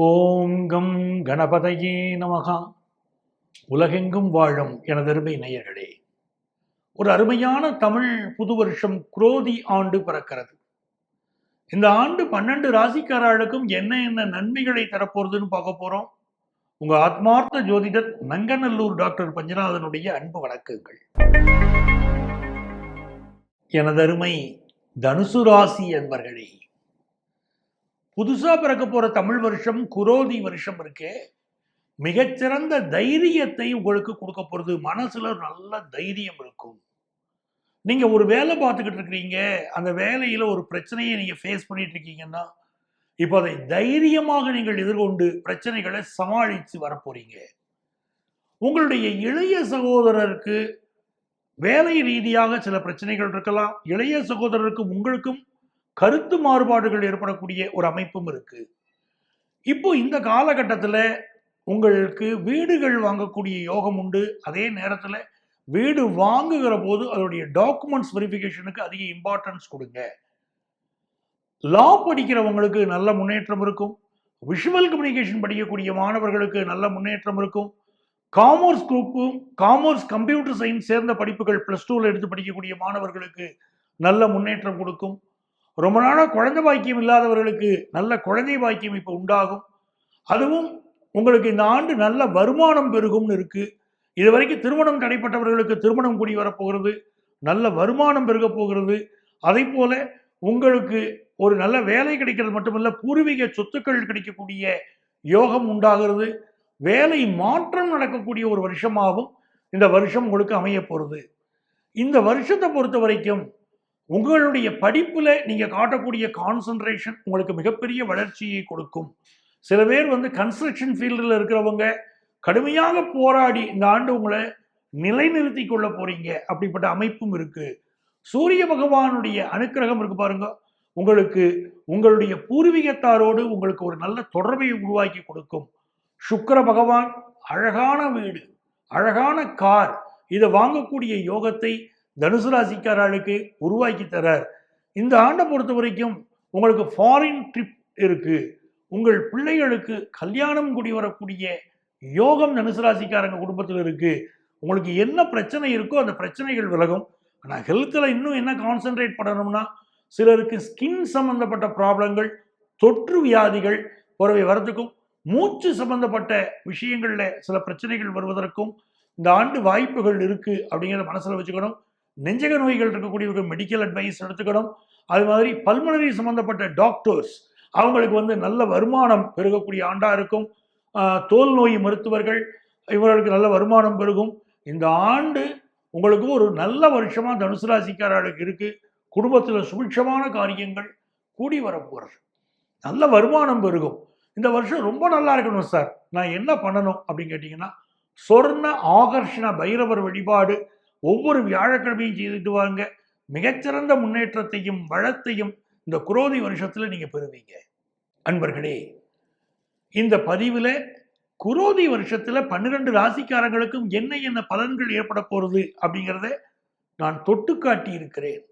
ஓங்கம் கணபதையே நமகா. உலகெங்கும் வாழும் எனதருமை நேயர்களே ஒரு அருமையான தமிழ் புது வருஷம் குரோதி ஆண்டு பிறக்கிறது. இந்த ஆண்டு பன்னெண்டு ராசிக்காரர்களுக்கும் என்ன என்ன நன்மைகளை தரப்போறதுன்னு பார்க்க போறோம். உங்க ஆத்மார்த்த ஜோதிடர் நங்கநல்லூர் டாக்டர் பஞ்சநாதனுடைய அன்பு வணக்கங்கள். எனதருமை தனுசு ராசி என்பர்களே புதுசாக பிறக்க போகிற தமிழ் வருஷம் குரோதி வருஷம் இருக்கே. மிகச்சிறந்த தைரியத்தை உங்களுக்கு கொடுக்க போகிறது மனசில் ஒரு நல்ல தைரியம் இருக்கும். நீங்கள் ஒரு வேலை பார்த்துக்கிட்டு இருக்கிறீங்க. அந்த வேலையில் ஒரு பிரச்சனையை நீங்கள் ஃபேஸ் பண்ணிட்டு இருக்கீங்கன்னா இப்போ அதை தைரியமாக நீங்கள் எதிர்கொண்டு பிரச்சனைகளை சமாளித்து வரப்போறீங்க. உங்களுடைய இளைய சகோதரருக்கு வேலை ரீதியாக சில பிரச்சனைகள் இருக்கலாம். இளைய சகோதரருக்கும் உங்களுக்கும் கருத்து மாறுபாடுகள் ஏற்படக்கூடிய ஒரு அமைப்பும் இருக்கு. இப்போ இந்த காலகட்டத்தில் உங்களுக்கு வீடுகள் வாங்கக்கூடிய யோகம் உண்டு. அதே நேரத்தில் வீடு வாங்குகிற போது அதோடைய டாக்குமெண்ட்ஸ் வெரிஃபிகேஷனுக்கு அதிக இம்பார்ட்டன்ஸ் கொடுங்க. லா படிக்கிறவங்களுக்கு நல்ல முன்னேற்றம் இருக்கும். விஷுவல் கம்யூனிகேஷன் படிக்கக்கூடிய மாணவர்களுக்கு நல்ல முன்னேற்றம் இருக்கும். காமர்ஸ் குரூப்பும் காமர்ஸ் கம்ப்யூட்டர் சயின்ஸ் சேர்ந்த படிப்புகள் ப்ளஸ் டூவில் எடுத்து படிக்கக்கூடிய மாணவர்களுக்கு நல்ல முன்னேற்றம் கொடுக்கும். ரொம்ப நாளாக குழந்தை பாக்கியம் இல்லாதவர்களுக்கு நல்ல குழந்தை பாக்கியம் இப்போ உண்டாகும். அதுவும் உங்களுக்கு இந்த ஆண்டு நல்ல வருமானம் பெருகும்னு இருக்குது இது வரைக்கும் திருமணம் தடைப்பட்டவர்களுக்கு திருமணம் கூடி வரப்போகிறது. நல்ல வருமானம் பெருக போகிறது. அதே போல உங்களுக்கு ஒரு நல்ல வேலை கிடைக்கிறது மட்டுமல்ல பூர்வீக சொத்துக்கள் கிடைக்கக்கூடிய யோகம் உண்டாகிறது. வேலை மாற்றம் நடக்கக்கூடிய ஒரு வருஷமாகவும் இந்த வருஷம் உங்களுக்கு அமைய போகிறது இந்த வருஷத்தை பொறுத்த வரைக்கும் உங்களுடைய படிப்பில் நீங்கள் காட்டக்கூடிய கான்சன்ட்ரேஷன் உங்களுக்கு மிகப்பெரிய வளர்ச்சியை கொடுக்கும். சில பேர் வந்து கன்ஸ்ட்ரக்ஷன் ஃபீல்டில் இருக்கிறவங்க கடுமையாக போராடி இந்த ஆண்டு உங்களை நிலைநிறுத்தி கொள்ள போறீங்க. அப்படிப்பட்ட அமைப்பும் இருக்கு. சூரிய பகவானுடைய அனுக்கிரகம் இருக்கு பாருங்க. உங்களுக்கு உங்களுடைய பூர்வீகத்தாரோடு உங்களுக்கு ஒரு நல்ல தொடர்பை உருவாக்கி கொடுக்கும். சுக்கிர பகவான் அழகான வீடு அழகான கார் இதை வாங்கக்கூடிய யோகத்தை தனுசு ராசிக்காரர்களுக்கு உருவாக்கி தரார். இந்த ஆண்டை பொறுத்த வரைக்கும் உங்களுக்கு ஃபாரின் ட்ரிப் இருக்கு. உங்கள் பிள்ளைகளுக்கு கல்யாணம் கூடி வரக்கூடிய யோகம் தனுசு ராசிக்காரங்க குடும்பத்தில் இருக்கு. உங்களுக்கு என்ன பிரச்சனை இருக்கோ அந்த பிரச்சனைகள் விலகும். ஆனால் ஹெல்த்தில் இன்னும் என்ன கான்சென்ட்ரேட் பண்ணணும்னா சிலருக்கு ஸ்கின் சம்பந்தப்பட்ட ப்ராப்ளங்கள் தொற்று வியாதிகள் போறவை வரதுக்கும் மூச்சு சம்பந்தப்பட்ட விஷயங்களில் சில பிரச்சனைகள் வருவதற்கும் இந்த ஆண்டு வாய்ப்புகள் இருக்குது அப்படிங்கிறத மனசில் வச்சுக்கணும். நெஞ்சக நோய்கள் இருக்கக்கூடியவர்கள் மெடிக்கல் அட்வைஸ் எடுத்துக்கணும். அது மாதிரி பல்மனரி சம்பந்தப்பட்ட டாக்டர்ஸ் அவங்களுக்கு வந்து நல்ல வருமானம் பெருகக்கூடிய ஆண்டாக இருக்கும். தோல் நோய் மருத்துவர்கள் இவர்களுக்கு நல்ல வருமானம் பெருகும். இந்த ஆண்டு உங்களுக்கு ஒரு நல்ல வருஷமாக தனுசு ராசிக்காரர்களுக்கு இருக்குது குடும்பத்தில் சுபிட்சமான காரியங்கள் கூடி வரப்போகிறது நல்ல வருமானம் பெருகும். இந்த வருஷம் ரொம்ப நல்லா இருக்கணும் சார். நான் என்ன பண்ணணும் அப்படின்னு கேட்டிங்கன்னா சொர்ண ஆகர்ஷண பைரவர் வழிபாடு ஒவ்வொரு வியாழக்கிழமையும் செய்துட்டு வாங்க மிகச்சிறந்த முன்னேற்றத்தையும் வளத்தையும் இந்த குரோதி வருஷத்துல நீங்க பெறுவீங்க. அன்பர்களே இந்த பதிவில் குரோதி வருஷத்துல பன்னிரெண்டு ராசிக்காரங்களுக்கும் என்ன என்ன பலன்கள் ஏற்பட போறது அப்படிங்கிறத நான் தொட்டு காட்டி இருக்கிறேன்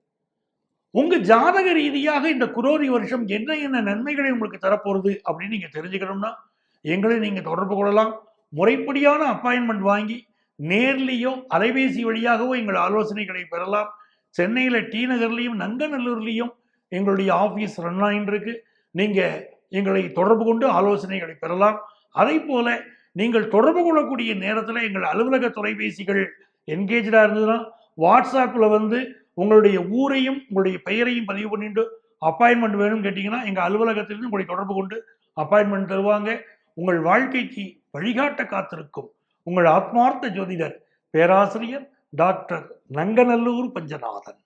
உங்க ஜாதக ரீதியாக இந்த குரோதி வருஷம் என்ன என்ன நன்மைகளை உங்களுக்கு தரப்போகிறது அப்படின்னு நீங்க தெரிஞ்சுக்கணும்னா எங்களை நீங்கள் தொடர்பு கொள்ளலாம். முறைப்படியான அப்பாயின்மெண்ட் வாங்கி நேர்லேயோ அலைபேசி வழியாகவோ எங்கள் ஆலோசனைகளை பெறலாம். சென்னையில் டி நகர்லேயும் நங்கநல்லூர்லேயும் எங்களுடைய ஆஃபீஸ் ரன் ஆகிட்டு நீங்கள் எங்களை தொடர்பு கொண்டு ஆலோசனைகளை பெறலாம். அதே போல் நீங்கள் தொடர்பு கொள்ளக்கூடிய நேரத்தில் எங்கள் அலுவலக தொலைபேசிகள் என்கேஜாக இருந்ததுன்னா வாட்ஸ்அப்பில் வந்து உங்களுடைய ஊரையும் உங்களுடைய பெயரையும் பதிவு பண்ணிட்டு அப்பாயின்மெண்ட் வேணும்னு கேட்டிங்கன்னா எங்கள் அலுவலகத்திலிருந்து உங்களை தொடர்பு கொண்டு அப்பாயின்மெண்ட் தருவாங்க. உங்கள் வாழ்க்கைக்கு வழிகாட்ட காத்திருக்கும். உங்கள் ஆத்மார்த்த ஜோதிடர் பேராசிரியர் டாக்டர் நங்கநல்லூர் பஞ்சநாதன்.